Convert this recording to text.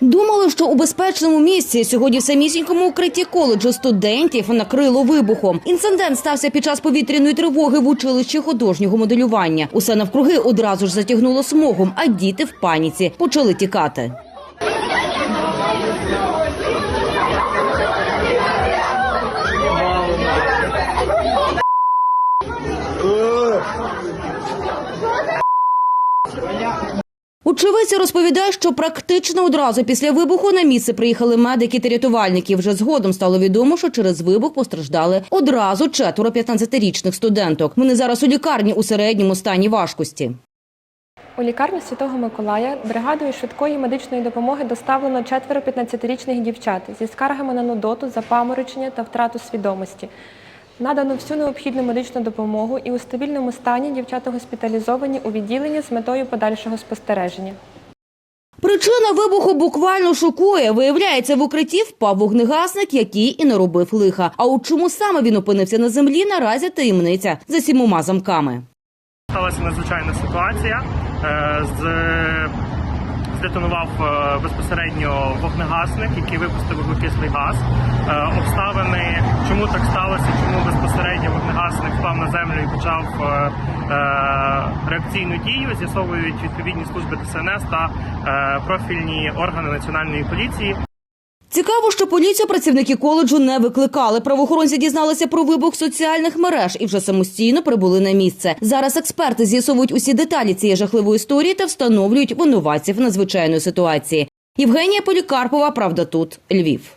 Думали, що у безпечному місці сьогодні в самісінькому укритті коледжу студентів накрило вибухом. Інцидент стався під час повітряної тривоги в училищі художнього моделювання. Усе навкруги одразу ж затягнуло смогом, а діти в паніці почали тікати. Очевидці розповідає, що практично одразу після вибуху на місце приїхали медики та рятувальники. Вже згодом стало відомо, що через вибух постраждали одразу четверо 15-річних студенток. Вони зараз у лікарні у середньому стані важкості. У лікарню Святого Миколая бригадою швидкої медичної допомоги доставлено четверо 15-річних дівчат зі скаргами на нудоту, запаморочення та втрату свідомості. Надано всю необхідну медичну допомогу і у стабільному стані дівчата госпіталізовані у відділенні з метою подальшого спостереження. Причина вибуху буквально шокує. Виявляється, в укритті впав вогнегасник, який і не робив лиха. А от чому саме він опинився на землі, наразі таємниця за сімома замками. Сталася надзвичайна ситуація. Е, з- Здетонував е, безпосередньо вогнегасник, який випустив вуглекислий газ. Е, Обставини, чому так сталося, чому безпосередньо вогнегасник впав на землю і почав е, реакційну дію, з'ясовують відповідні служби ДСНС та профільні органи національної поліції. Цікаво, що поліцію працівники коледжу не викликали. Правоохоронці дізналися про вибух соціальних мереж і вже самостійно прибули на місце. Зараз експерти з'ясовують усі деталі цієї жахливої історії та встановлюють винуватців надзвичайної ситуації. Євгенія Полікарпова, правда, тут Львів.